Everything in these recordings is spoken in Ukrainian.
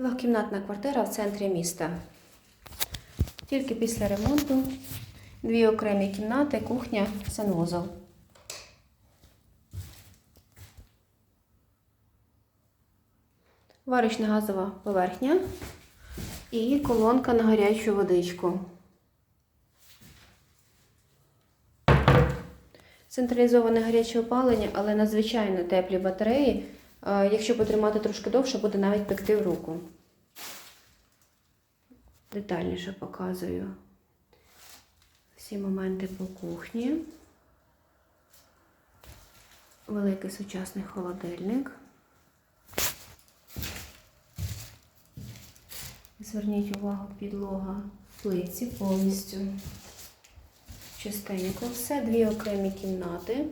Двохкімнатна квартира в центрі міста. Тільки після ремонту. Дві окремі кімнати, кухня, санвузол. Варочна газова поверхня і колонка на гарячу водичку. Централізоване гаряче опалення, але надзвичайно теплі батареї. Е, Якщо потримати трошки довше, буде навіть пекти в руку. Детальніше показую всі моменти по кухні. Великий сучасний холодильник. Зверніть увагу, підлога в плитці повністю. Чистенько все, дві окремі кімнати.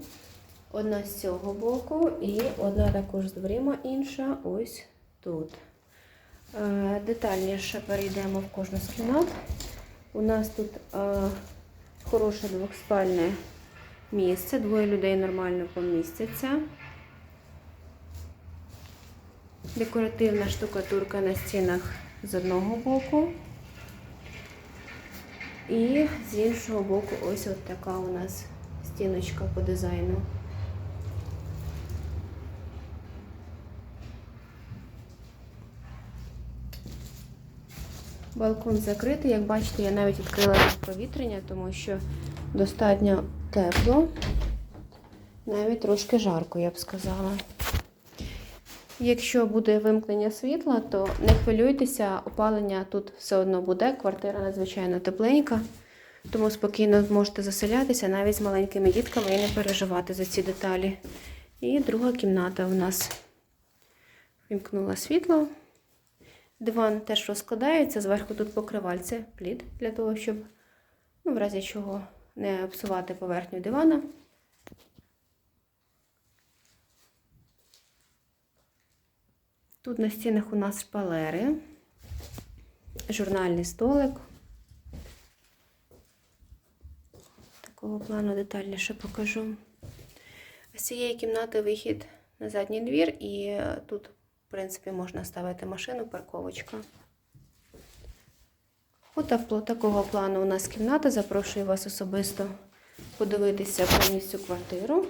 Одна з цього боку і одна також з дверима, інша ось тут. Е, Детальніше перейдемо в кожну з кімнат. У нас тут е, хороше двохспальне місце, двоє людей нормально помістяться. Декоративна штукатурка на стінах з одного боку. І з іншого боку, ось от така у нас стіночка по дизайну. Балкон закритий, як бачите, я навіть відкрила провітрення, тому що достатньо тепло, навіть трошки жарко, я б сказала. Якщо буде вимкнення світла, то не хвилюйтеся, опалення тут все одно буде. Квартира надзвичайно тепленька, тому спокійно можете заселятися навіть з маленькими дітками і не переживати за ці деталі. І друга кімната у нас вимкнула світло. Диван теж розкладається, зверху тут покривальце, плід для того, щоб, ну, в разі чого, не обсувати поверхню дивана. Тут на стінах у нас шпалери, журнальний столик. Такого плану детальніше покажу. З цієї кімнати вихід на задній двір, і е, тут, в принципі, можна ставити машину, парковочка. От такого плану у нас кімната. Запрошую вас особисто подивитися повністю квартиру.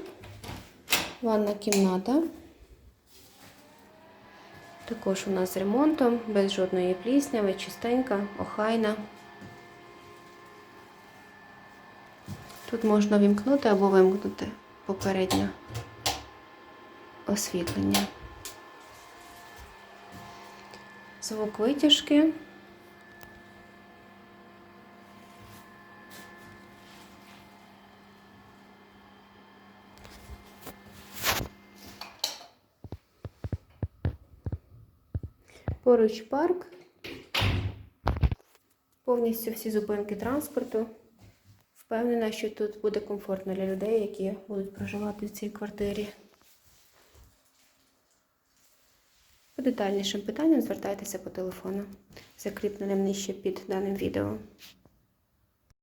Ванна кімната. Також у нас з ремонтом, без жодної плісняви, чистенька, охайна. Тут можна вімкнути або вимкнути попереднє освітлення. Звук витяжки. Поруч парк. Повністю всі зупинки транспорту. Впевнена, що тут буде комфортно для людей, які будуть проживати в цій квартирі. По детальнішим питанням звертайтеся по телефону, закріпленим нижче під даним відео.